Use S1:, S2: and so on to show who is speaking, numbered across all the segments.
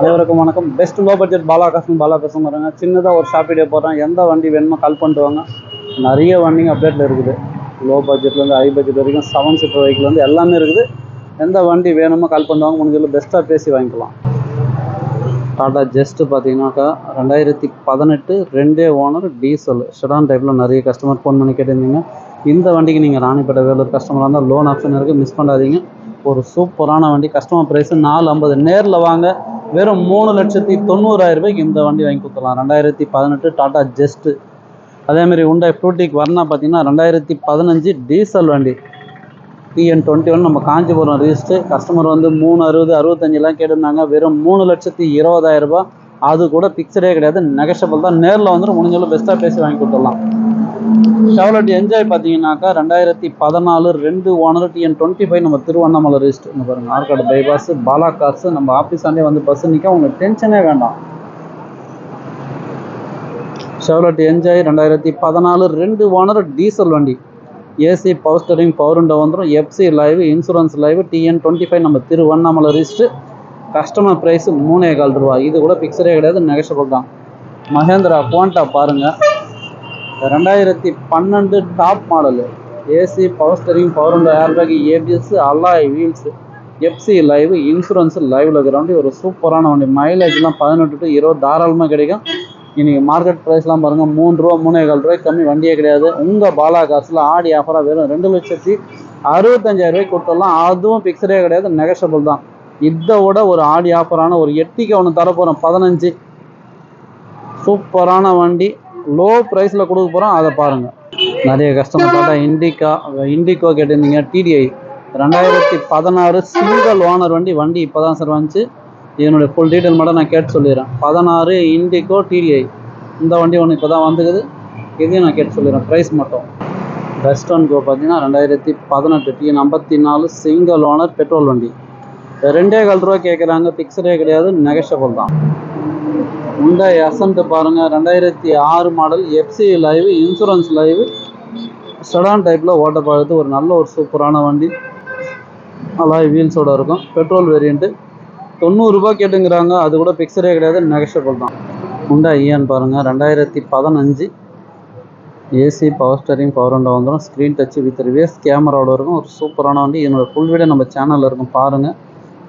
S1: அனைவருக்கும் வணக்கம். Best low budget Bala காசன் பாலா பேசும் பாருங்க. சின்னதாக ஒரு ஷாப் வீடியோ போடுறேன். எந்த வண்டி வேணுமோ கால் பண்ணிட்டு வாங்க. நிறைய வண்டிங்க அப்டேட்டில் இருக்குது. லோ பட்ஜெட்லேருந்து ஹை பட்ஜெட் வரைக்கும் செவன் சீட்டர் வெஹிக்கிள் வந்து எல்லாமே இருக்குது. எந்த வண்டி வேணுமோ கால் பண்ணுவாங்க முடிஞ்சதில் பெஸ்ட்டாக பேசி வாங்கிக்கலாம். டாடா ஜஸ்ட்டு பார்த்தீங்கன்னாக்கா ரெண்டாயிரத்தி பதினெட்டு ரெண்டே ஓனர் டீசல் ஷெடான் டைப்பில் நிறைய கஸ்டமர் ஃபோன் பண்ணி கேட்டிருந்தீங்க. இந்த வண்டிக்கு நீங்கள் ராணிப்பேட்டை வேலூர் கஸ்டமராக இருந்தால் லோன் ஆப்ஷன் இருக்குது மிஸ் பண்ணாதீங்க. ஒரு சூப்பரான வண்டி. கஸ்டமர் ப்ரைஸு நாலு ஐம்பது. நேரில் வாங்க. வெறும் மூணு லட்சத்தி தொண்ணூறாயிரம் ரூபாய்க்கு இந்த வண்டி வாங்கி கொடுத்துடலாம். ரெண்டாயிரத்தி பதினெட்டு டாடா ஜெஸ்ட்டு அதேமாதிரி உண்டாய் ஃப்ரூட்டிக் வரணா பார்த்தீங்கன்னா ரெண்டாயிரத்தி பதினஞ்சு டீசல் வண்டி. டிஎன் டுவெண்ட்டி ஒன் நம்ம காஞ்சிபுரம் ரிஜிஸ்ட்ரு கஸ்டமர் வந்து மூணு அறுபது அறுபத்தஞ்சிலாம் கேட்டிருந்தாங்க. வெறும் மூணு லட்சத்தி இருபதாயிரம் ரூபா அது கூட பிக்சரே கிடையாது. நெகஷபிள் தான். நேரில் வந்துட்டு முடிஞ்சளவு பெஸ்ட்டாக பேசி வாங்கி கொடுத்துடலாம். ஷவலட் என்ஜாய் பார்த்தீங்கன்னாக்கா ரெண்டாயிரத்தி பதினாலு ரெண்டு ஓனர் டிஎன் டுவெண்ட்டி ஃபைவ் நம்ம திருவண்ணாமலை ரிஜிஸ்டர் பாருங்கள் ஆற்காடு பைபாஸ் பாலா கார்ஸ் நம்ம ஆஃபீஸாண்டே வந்து பஸ் நிற்க உங்களுக்கு டென்ஷனே வேண்டாம். ஷெவலட் என்ஜாய் ரெண்டாயிரத்தி பதினாலு ரெண்டு ஓனர் டீசல் வண்டி. AC power steering power window வந்துடும் FC live insurance live TN twenty five நம்ம திருவண்ணாமலை ரிஜிஸ்டர் கஸ்டமர் ப்ரைஸ் மூணே கால் ரூபா இது கூட பிக்சரே கிடையாது நெகஷபிள் தான். மகேந்திரா குவான்டா பாருங்கள் ரெண்டாயிரத்தி பன்னெண்டு top model AC power steering power window airbag ABS alloy wheels FC live insurance லைவில் இருக்கிற வண்டி. ஒரு சூப்பரான வண்டி. மைலேஜ்லாம் பதினெட்டு டு இருபது தாராளமாக கிடைக்கும். இன்றைக்கி மார்க்கெட் ப்ரைஸ்லாம் பாருங்கள் மூணு ரூபா மூணே கால் ரூபாய் கம்மி வண்டியே கிடையாது. உங்கள் பாலா காசில் ஆடி ஆஃபராக வெறும் ரெண்டு லட்சத்தி அறுபத்தஞ்சாயிரம் ரூபாய்க்கு கொடுத்துடலாம். அதுவும் ஃபிக்ஸடே கிடையாது நெகஷபிள் தான். இதை விட ஒரு ஆடி ஆஃபரான ஒரு எட்டிக்கு ஒன்று தரப்போகிறோம் பதினஞ்சு. சூப்பரான வண்டி. லோ ப்ரைஸில் கொடுக்க போகிறோம் அதை பாருங்கள் நிறைய கஸ்டமர் பார்த்தா இண்டிகா இண்டிகோ கேட்டிருந்தீங்க டிடிஐ ரெண்டாயிரத்தி பதினாறு சிங்கிள் ஓனர் வண்டி வண்டி இப்போ தான் சார் வந்துச்சு. இதனுடைய ஃபுல் டீட்டெயில் மட்டும் நான் கேட்டு சொல்லிடுறேன். பதினாறு இண்டிகோ டிடிஐ இந்த வண்டி ஒன்று இப்போ தான் வந்துக்குது. இதையும் நான் கேட்டு சொல்லிடுறேன் ப்ரைஸ் மட்டும். வெஸ்டர்ன் கோ பார்த்தீங்கன்னா ரெண்டாயிரத்தி பதினெட்டு டிஎன் ஐம்பத்தி நாலு சிங்கிள் ஓனர் பெட்ரோல் வண்டி. ரெண்டே கால் ரூபா கேட்குறாங்க ஃபிக்ஸடே கிடையாது நெகஷபிள் தான். ஹுண்டாய் எசன்ட் பாருங்கள் ரெண்டாயிரத்தி ஆறு model FC live insurance live ஸ்டடான் டைப்பில் ஓட்ட பார்த்து ஒரு நல்ல ஒரு சூப்பரான வண்டி. அலாய் வீல்ஸோடு இருக்கும். பெட்ரோல் வேரியண்ட்டு தொண்ணூறுரூபா கேட்டுங்கிறாங்க. அது கூட பிக்சரே கிடையாது. நெகஷபிள் தான். உண்டா ஈயான் பாருங்கள் ரெண்டாயிரத்தி பதினஞ்சு. AC power steering power window வந்துடும் ஸ்க்ரீன் டச்சு வித் ரிவேஸ் கேமராவோட இருக்கும். ஒரு சூப்பரான வண்டி. என்னோட ஃபுல் வீடியோ நம்ம சேனலில் இருக்கும். பாருங்கள்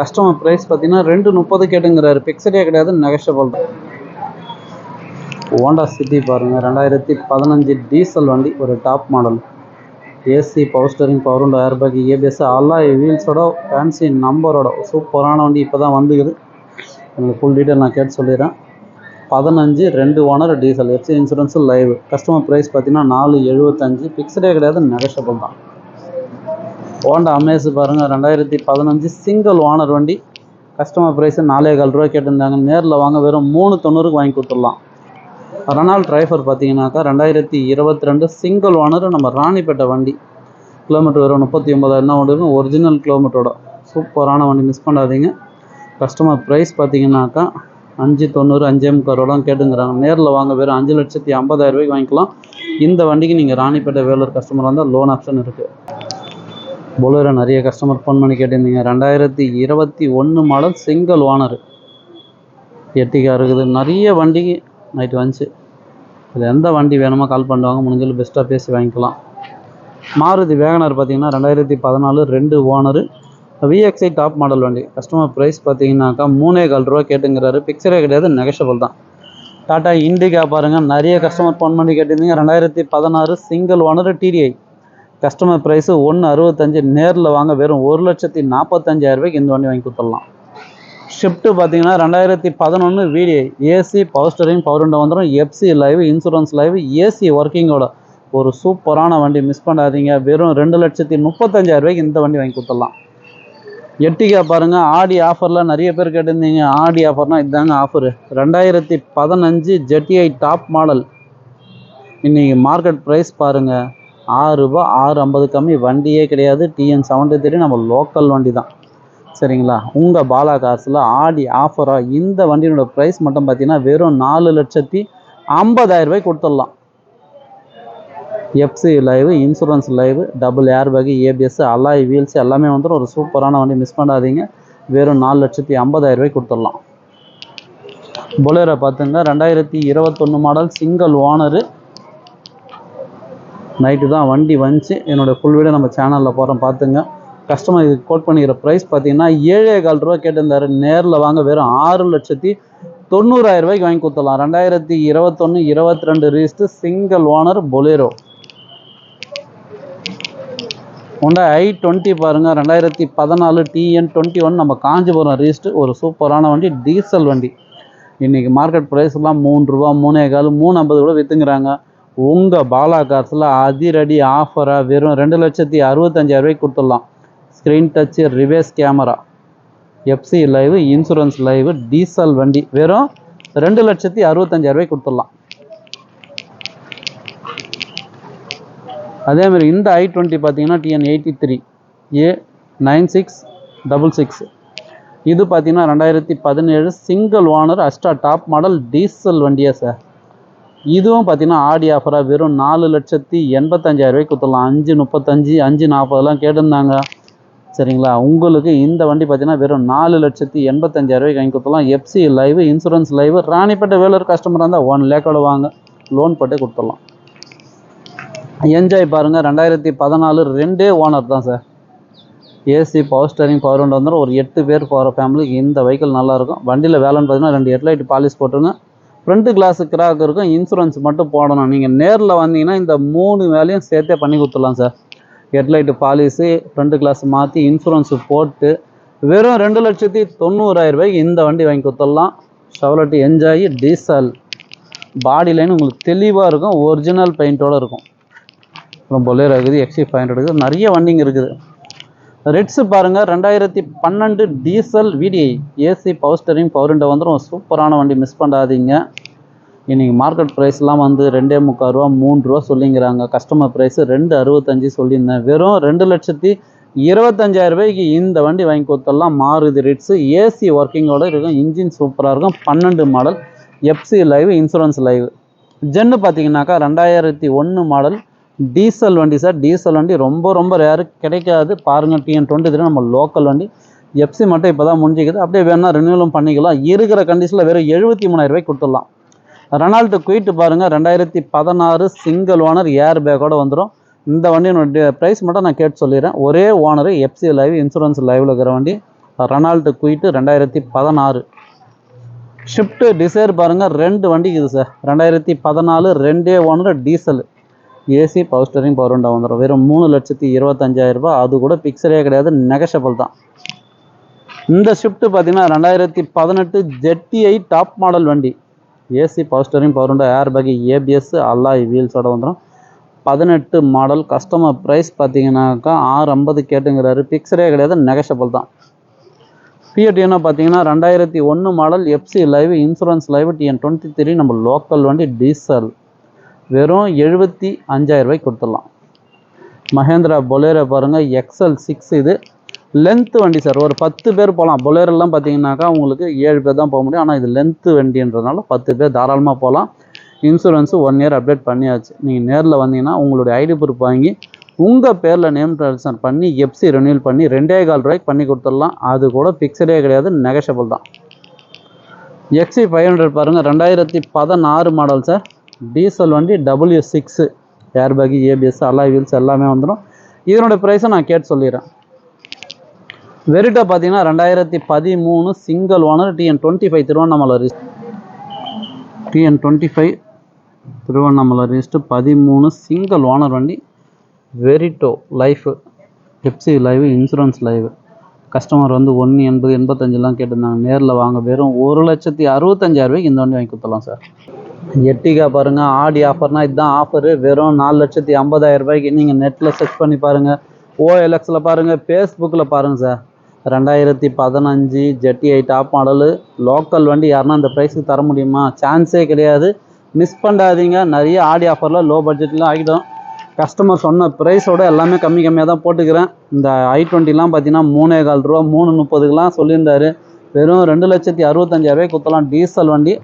S1: கஸ்டமர் ப்ரைஸ் பார்த்தீங்கன்னா ரெண்டு முப்பது கேட்டுங்கிறாரு. பிக்சரே கிடையாது. நெகஷபிள் தான். ஹோண்டா சிட்டி பாருங்கள் ரெண்டாயிரத்தி பதினஞ்சு டீசல் வண்டி ஒரு top model AC power steering power உண்டு ஏர் பேக் ஏபிஎஸ் அல்லாய் வீல்ஸோட ஃபேன்சி நம்பரோட சூப்பரான வண்டி இப்போ தான் வந்துக்குது. உங்களுக்கு ஃபுல் டீட்டெயில் நான் கேட்டு சொல்லிடுறேன். பதினஞ்சு ரெண்டு owner diesel FC insurance live customer price பார்த்தீங்கன்னா நாலு எழுபத்தஞ்சு ஃபிக்ஸ்டே கிடையாது நெகஷபிள் தான். ஹோண்டா அமேஸ் பாருங்கள் ரெண்டாயிரத்தி பதினஞ்சு சிங்கிள் ஓனர் வண்டி. கஸ்டமர் ப்ரைஸு நாலே கால் ரூபா கேட்டிருந்தாங்க. நேரில் வாங்க வெறும் மூணு தொண்ணூறுக்கு வாங்கி கொடுத்துடலாம். ரெனால் டிரைவர் பார்த்தீங்கன்னாக்கா ரெண்டாயிரத்தி இருபத்தி ரெண்டு சிங்கிள் ஓனர் நம்ம ராணிப்பேட்டை வண்டி. கிலோமீட்டர் வெறும் முப்பத்தி ஒம்பதாயிரம் ஓடுங்க ஒரிஜினல் கிலோமீட்டரோட சூப்பரான வண்டி மிஸ் பண்ணாதீங்க. கஸ்டமர் ப்ரைஸ் பார்த்தீங்கன்னாக்கா அஞ்சு தொண்ணூறு அஞ்சே முக்கால் கேட்டுங்கிறாங்க. நேரில் வாங்க வெறும் அஞ்சு லட்சத்தி ஐம்பதாயிரம் ரூபாய்க்கு வாங்கிக்கலாம். இந்த வண்டிக்கு நீங்கள் ராணிப்பேட்டை வேலூர் கஸ்டமர் வந்தால் லோன் ஆப்ஷன் இருக்குது பொலோரோ நிறைய கஸ்டமர் ஃபோன் பண்ணி கேட்டிருந்தீங்க. ரெண்டாயிரத்தி இருபத்தி ஒன்று மாடல் சிங்கிள் ஓனர் எட்டிக்கா இருக்குது. நிறைய வண்டி நைட்டு வந்துச்சு. இதில் எந்த வண்டி வேணுமோ கால் பண்ணுவாங்க முடிஞ்சளவு பெஸ்ட்டாக பேசி வாங்கிக்கலாம். மாருதி வேகனர் பார்த்தீங்கன்னா ரெண்டாயிரத்தி பதினாலு ரெண்டு ஓனரு. விஎக்ஸ்ஐ டாப் மாடல் வண்டி. கஸ்டமர் ப்ரைஸ் பார்த்தீங்கன்னாக்கா மூணே கால் ரூபா கேட்டுங்கிறாரு. பிக்சரே கிடையாது நெகஷபிள் தான். டாட்டா இண்டிகா பாருங்கள் நிறைய கஸ்டமர் ஃபோன் பண்ணி கேட்டிருந்தீங்க. ரெண்டாயிரத்தி பதினாறு single owner DDI customer price ஒன்று அறுபத்தஞ்சு நேரில் வாங்க. வெறும் ஒரு லட்சத்தி நாற்பத்தஞ்சாயிரம் ரூபாய்க்கு இந்த வண்டி வாங்கி கொடுத்துடலாம். ஷிஃப்ட்டு பார்த்தீங்கன்னா ரெண்டாயிரத்தி பதினொன்று VDI AC power steering power window வந்துடும் FC live insurance live AC ஒர்க்கிங்கோட ஒரு சூப்பரான வண்டி மிஸ் பண்ணாதீங்க. வெறும் ரெண்டு லட்சத்தி முப்பத்தஞ்சாயிரம் ரூபாய்க்கு இந்த வண்டி வாங்கி கொடுத்துடலாம். எட்டிக்கா பாருங்கள் ஆடி ஆஃபரில் நிறைய பேர் கேட்டிருந்தீங்க. ஆடி ஆஃபர்னால் இதுதாங்க ஆஃபரு ரெண்டாயிரத்தி பதினஞ்சு ஜெட்டிஐ டாப் மாடல் இன்றைக்கி மார்க்கெட் ப்ரைஸ் பாருங்கள் ஆறு ரூபா ஆறு ஐம்பது கம்மி வண்டியே கிடையாது. டிஎன் செவன்ட்டி த்ரீ நம்ம லோக்கல் வண்டி தான் சரிங்களா? உங்கள் பாலா காசில் ஆடி ஆஃபராக இந்த வண்டியினோட ப்ரைஸ் மட்டும் பார்த்தீங்கன்னா வெறும் நாலு லட்சத்தி ஐம்பதாயிரம் கொடுத்துடலாம். FC live insurance live double air bag ABS alloy wheels எல்லாமே வந்துடும் ஒரு சூப்பரான வண்டி மிஸ் பண்ணாதீங்க. வெறும் நாலு லட்சத்தி ஐம்பதாயிரம் ரூபாய் கொடுத்துடலாம். பொலேரோ பார்த்துங்க ரெண்டாயிரத்தி இருபத்தொன்று மாடல் சிங்கிள் ஓனரு நைட்டு தான் வண்டி வந்துச்சு. என்னோடய ஃபுல் வீடியோ நம்ம சேனலில் போகிறோம் பார்த்துங்க கஸ்டமர் இது கோட் பண்ணிக்கிற ப்ரைஸ் பார்த்தீங்கன்னா ஏழே கால் ரூபா கேட்டிருந்தாரு. நேரில் வாங்க வெறும் ஆறு லட்சத்தி தொண்ணூறாயிரம் ரூபாய்க்கு வாங்கி கொடுத்துடலாம். ரெண்டாயிரத்தி இருபத்தொன்று இருபத்தி ரெண்டு ரீஸ்ட்டு single owner Bolero Honda i twenty பாருங்கள் ரெண்டாயிரத்தி பதினாலு டிஎன் டுவெண்ட்டி ஒன் நம்ம காஞ்சிபுரம் ரீஸ்ட்டு ஒரு சூப்பரான வண்டி டீசல் வண்டி. இன்றைக்கி மார்க்கெட் ப்ரைஸ்லாம் மூணு ரூபா மூணே கால் மூணு ஐம்பது கூட விற்றுங்கிறாங்க உங்கள் பாலா காசில் அதிரடி ஆஃபராக வெறும் ரெண்டு லட்சத்தி அறுபத்தஞ்சாயிரம் ரூபாய்க்கு கொடுத்துடலாம். Screen touch reverse camera FC live insurance live diesel வண்டி வெறும் ரெண்டு லட்சத்தி அறுபத்தஞ்சாயிரரூபாய்க்கு கொடுத்துடலாம். அதேமாதிரி இந்த ஐ டுவெண்ட்டி பார்த்தீங்கன்னா TN eighty three A nine six double six இது பார்த்தீங்கன்னா ரெண்டாயிரத்தி பதினேழு single owner Asta top model diesel வண்டியா சார் இதுவும் பார்த்தீங்கன்னா ஆடி ஆஃபராக வெறும் நாலு லட்சத்தி எண்பத்தஞ்சாயிரரூபாய்க்கு கொடுத்துடலாம். அஞ்சு முப்பத்தஞ்சு அஞ்சு நாற்பதெல்லாம் கேட்டிருந்தாங்க. சரிங்களா? உங்களுக்கு இந்த வண்டி பார்த்தீங்கன்னா வெறும் நாலு லட்சத்தி எண்பத்தஞ்சாயிரரூவாய்க்கு வாங்கி கொடுத்துடலாம். FC live insurance live Ranipet Vellore கஸ்டமராக இருந்தால் ஒன் லேக்கோட வாங்க. லோன் போட்டு கொடுத்துடலாம். என்ஜாய் பாருங்கள் ரெண்டாயிரத்தி பதினாலு ரெண்டே ஓனர் தான் sir AC power steering power window வந்துடும் ஒரு எட்டு பேர் போகிற ஃபேமிலிக்கு இந்த வெஹிக்கிள் நல்லாயிருக்கும் வண்டியில் வேலைன்னு பார்த்தீங்கன்னா ரெண்டு ஹெட்லைட் பாலிஷ் போட்டுருங்க. ஃப்ரண்ட்டு கிளாஸு கிராக் இருக்கும். இன்சூரன்ஸ் மட்டும் போடணும். நீங்கள் நேரில் வந்தீங்கன்னா இந்த மூணு வேலையும் சேர்த்தே பண்ணி கொடுத்துடலாம் sir headlight polish front glass மாற்றி இன்சூரன்ஸு போட்டு வெறும் ரெண்டு லட்சத்தி தொண்ணூறாயிரம் ரூபாய்க்கு இந்த வண்டி வாங்கி கொடுத்துடலாம். ஷவலட்டு என்ஜாயி டீசல் பாடி லைன் உங்களுக்கு தெளிவாக இருக்கும் ஒரிஜினல் பெயிண்ட்டோடு இருக்கும். அப்புறம் பொலேரோ இருக்குது எக்ஸி ஃபைவ் ஹண்ட்ரட் இருக்குது. நிறைய வண்டிங்க இருக்குது. ரெட்ஸு பாருங்கள் ரெண்டாயிரத்தி பன்னெண்டு diesel VDI AC power steering power window வந்துடும் சூப்பரான வண்டி மிஸ் பண்ணாதீங்க. இன்றைக்கி மார்க்கெட் ப்ரைஸ்லாம் வந்து ரெண்டே முக்கால் ரூபா மூணு ரூபா சொல்லிங்கிறாங்க. கஸ்டமர் ப்ரைஸு ரெண்டு அறுபத்தஞ்சி சொல்லியிருந்தேன். வெறும் ரெண்டு லட்சத்தி இருபத்தஞ்சாயிரம் ரூபாய்க்கு இந்த வண்டி வாங்கி கொடுத்தலாம் மாறுதி ரிட்ஸு ஏசி ஒர்க்கிங்கோடு இருக்கும். இன்ஜின் சூப்பராக இருக்கும். பன்னெண்டு model FC live insurance live Zen பார்த்தீங்கன்னாக்கா ரெண்டாயிரத்தி ஒன்று மாடல் டீசல் வண்டி சார் டீசல் வண்டி ரொம்ப ரொம்ப ரேரு கிடைக்காது. பாருங்கள் டிஎன் டுவெண்ட்டி த்ரீ நம்ம லோக்கல் வண்டி. எஃப்சி மட்டும் இப்போ தான் முடிஞ்சிக்குது. அப்படியே வேணால் ரினியூவலும் பண்ணிக்கலாம். இருக்கிற கண்டிஷனில் வெறும் எழுபத்தி மூணாயிரம் ரூபாய்க்கு கொடுத்துடலாம். ரெனால்டு குயிட்டு பாருங்கள் ரெண்டாயிரத்தி பதினாறு சிங்கிள் ஓனர் ஏர் பேக்கோடு வந்துடும் இந்த வண்டியினுடைய ப்ரைஸ் மட்டும் நான் கேட்டு சொல்லிடுறேன். ஒரே ஓனரு எஃப்சி லைவ் இன்சூரன்ஸ் லைவில் இருக்கிற வண்டி. ரெனால்டு குயிட்டு ரெண்டாயிரத்தி பதினாறு. ஷிஃப்ட்டு டிசைர் பாருங்கள் ரெண்டு வண்டி இது சார் ரெண்டாயிரத்தி பதினாலு ரெண்டே owner diesel AC power steering power window வந்துடும் வெறும் மூணு லட்சத்தி இருபத்தஞ்சாயிரரூபா அது கூட பிக்சரே கிடையாது. நெகஷபிள் தான். இந்த ஷிஃப்ட்டு பார்த்தீங்கன்னா ரெண்டாயிரத்தி பதினெட்டு ஜெட்டிஐ டாப் மாடல் வண்டி. AC power steering power window air bag ABS alloy வீல்ஸோட வந்துடும் பதினெட்டு மாடல் கஸ்டமர் ப்ரைஸ் பார்த்தீங்கன்னாக்கா ஆறு ஐம்பது கேட்டுங்கிறாரு. பிக்சரே கிடையாது நெகஷபிள் தான். பிஎட்டிஎன்னா பார்த்தீங்கன்னா ரெண்டாயிரத்தி ஒன்று model FC live insurance live TN twenty three நம்ம லோக்கல் வண்டி டீசல் வெறும் எழுபத்தி அஞ்சாயிரம் ரூபாய்க்கு கொடுத்துடலாம். மஹேந்திரா பொலேரோ பாருங்கள் எக்ஸல் சிக்ஸ் இது. லென்த்து வண்டி சார் ஒரு பத்து பேர் போகலாம் பொலேரோலாம் பார்த்தீங்கன்னாக்கா உங்களுக்கு ஏழு பேர் தான் போக முடியும். ஆனால் இது லென்த்து வண்டின்றதுனால பத்து பேர் தாராளமாக போகலாம் இன்சூரன்ஸு ஒன் இயர் அப்டேட் பண்ணியாச்சு. நீங்கள் நேரில் வந்தீங்கன்னா உங்களுடைய ஐடி ப்ரூஃப் வாங்கி உங்கள் பேரில் நேம் ட்ரான்ஸ்ஃபர் பண்ணி எஃப்சி ரெனியூல் பண்ணி ரெண்டே கால் ரூபாய்க்கு பண்ணி கொடுத்துடலாம். அது கூட ஃபிக்ஸடே கிடையாது. நெகஷபிள் தான். எக்ஸி ஃபைவ் ஹண்ட்ரட் பாருங்கள் ரெண்டாயிரத்தி பதினாறு மாடல் சார் டீசல் வண்டி W six air bag ABS alloy wheels எல்லாமே வந்துடும் இதனோட ப்ரைஸை நான் கேட்டு சொல்லிடுறேன். வெரிட்டா பார்த்தீங்கன்னா ரெண்டாயிரத்தி பதிமூணு single owner TN twenty five Tiruvannamalai wrist TN twenty five Tiruvannamalai ரிஸ்ட்டு பதிமூணு சிங்கிள் ஓனர் வண்டி. Verito life FC live insurance live customer வந்து ஒன்று எண்பது எண்பத்தஞ்செலாம் கேட்டிருந்தாங்க. நேரில் வாங்க வெறும் ஒரு லட்சத்தி அறுபத்தஞ்சாயிரம் ரூபாய்க்கு இந்த வண்டி வாங்கி கொடுத்துடலாம் சார். எட்டிகா பாருங்கள் ஆடி ஆஃபர்னால் இதுதான் ஆஃபரு. வெறும் நாலு லட்சத்தி ஐம்பதாயிரம் ரூபாய்க்கு நீங்கள் நெட்டில் செக் பண்ணி பாருங்கள் ஓஎல்எக்ஸில் பாருங்கள் ஃபேஸ்புக்கில் பாருங்கள் சார். ரெண்டாயிரத்தி பதினஞ்சு ஜெட்டிஐ டாப் மாடலு லோக்கல் வண்டி யாருன்னா இந்த ப்ரைஸுக்கு தர முடியுமா? சான்ஸே கிடையாது. மிஸ் பண்ணாதீங்க. நிறைய ஆடி ஆஃபரில் லோ பட்ஜெட்டில் ஆகிடும். கஸ்டமர் சொன்ன ப்ரைஸோட எல்லாமே கம்மி கம்மியாக தான் போட்டுக்கிறேன். இந்த ஐ டுவெண்ட்டிலாம் பார்த்தீங்கன்னா மூணே கால் ரூபா மூணு முப்பதுக்கெலாம் சொல்லியிருந்தாரு. வெறும் ரெண்டு லட்சத்தி அறுபத்தஞ்சாயிரரூபாய்க்கு குத்தலாம் டீசல் வண்டி.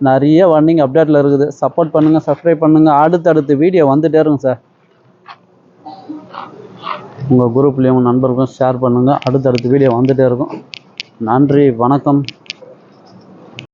S1: நிறைய வண்டிங்க அப்டேட்டில் இருக்குது. சப்போர்ட் பண்ணுங்கள் சப்ஸ்கிரைப் பண்ணுங்கள் அடுத்தடுத்து வீடியோ வந்துகிட்டே இருக்கும் சார் உங்கள் குரூப்லேயும் உங்கள் நண்பர்களும் ஷேர் பண்ணுங்கள் அடுத்தடுத்து வீடியோ வந்துகிட்டே இருக்கும். நன்றி வணக்கம்.